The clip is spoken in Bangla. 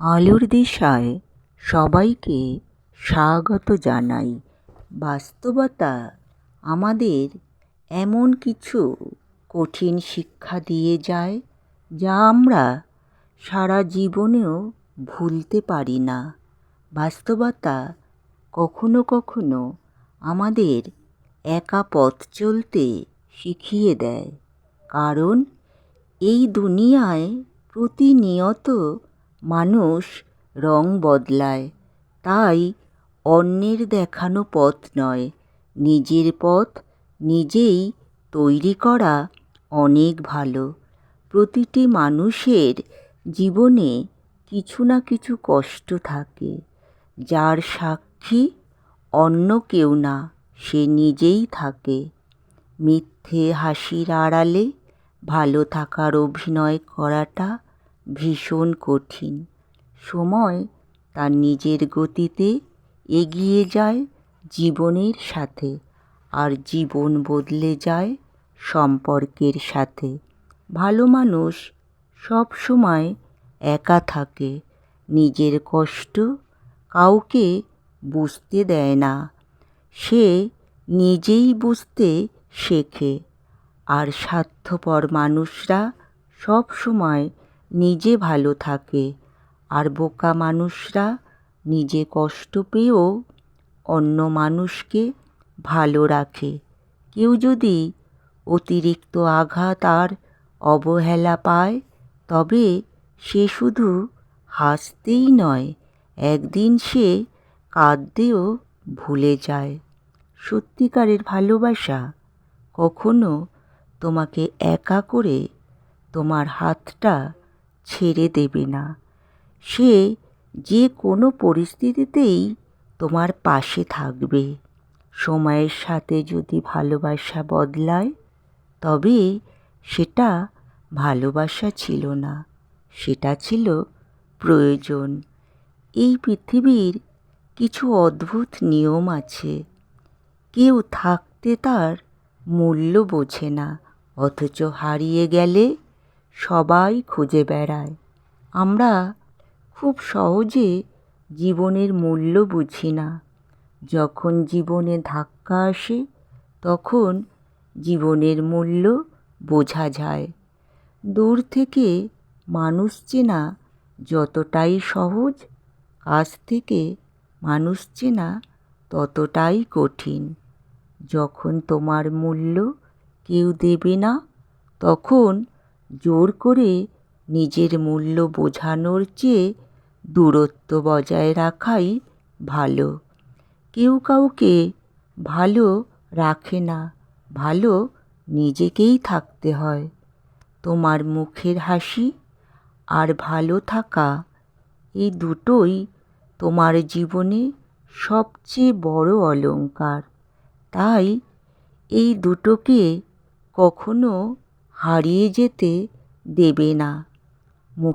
আলোর দিশায় সবাইকে স্বাগত জানাই। বাস্তবতা আমাদের এমন কিছু কঠিন শিক্ষা দিয়ে যায়, যা আমরা সারা জীবনেও ভুলতে পারি না। বাস্তবতা কখনো কখনো আমাদের একা পথ চলতে শিখিয়ে দেয়, কারণ এই দুনিয়ায় প্রতিনিয়ত মানুষ রং বদলায়, তাই অন্যের দেখানো পথ নয়, নিজের পথ নিজেই তৈরি করা অনেক ভালো। প্রতিটি মানুষের জীবনে কিছু না কিছু কষ্ট থাকে, যার সাক্ষী অন্য কেউ না, সে নিজেই থাকে। মিথ্যে হাসির আড়ালে ভালো থাকার অভিনয় করাটা ভীষণ কঠিন। সময় তার নিজের গতিতে এগিয়ে যায় জীবনের সাথে আর জীবন বদলে যায় সম্পর্কের সাথে। ভালো মানুষ সব সময় একা থাকে, নিজের কষ্ট কাউকে বুঝতে দেয় না। সে নিজেই বুঝতে শেখে। আর স্বার্থপর মানুষরা সব সময় নিজে ভালো থাকে। আর বোকা মানুষরা নিজে কষ্ট পেয়েও অন্য মানুষকে ভালো রাখে। কেউ যদি অতিরিক্ত আঘাত আর অবহেলা পায়, তবে সে শুধু হাসতেই নয়, একদিন সে কাঁদতেও ভুলে যায়। সত্যিকারের ভালোবাসা কখনো তোমাকে একা করে তোমার হাতটা ছেড়ে দেবে না। সে যে কোনো পরিস্থিতিতেই তোমার পাশে থাকবে। সময়ের সাথে যদি ভালোবাসা বদলায়, তবে সেটা ভালোবাসা ছিল না, সেটা ছিল প্রয়োজন। এই পৃথিবীর কিছু অদ্ভুত নিয়ম আছে। কেউ থাকতে তার মূল্য বোঝে না, অথচ হারিয়ে গেলে সবাই খুঁজে বেড়ায়। আমরা খুব সহজে জীবনের মূল্য বুঝি না। যখন জীবনে ধাক্কা আসে, তখন জীবনের মূল্য বোঝা যায়। দূর থেকে মানুষ চেনা যতটাই সহজ, কাছ থেকে মানুষ চেনা ততটাই কঠিন। যখন তোমার মূল্য কেউ দেবে না, তখন জোর করে নিজের মূল্য বোঝানোর চেয়ে দূরত্ব বজায় রাখাই ভালো। কেউ কাউকে ভালো রাখে না, ভালো নিজেকেই থাকতে হয়। তোমার মুখের হাসি আর ভালো থাকা এই দুটোই তোমার জীবনে সবচেয়ে বড় অলংকার। তাই এই দুটোকে কখনো হারিয়ে যেতে দেবে না।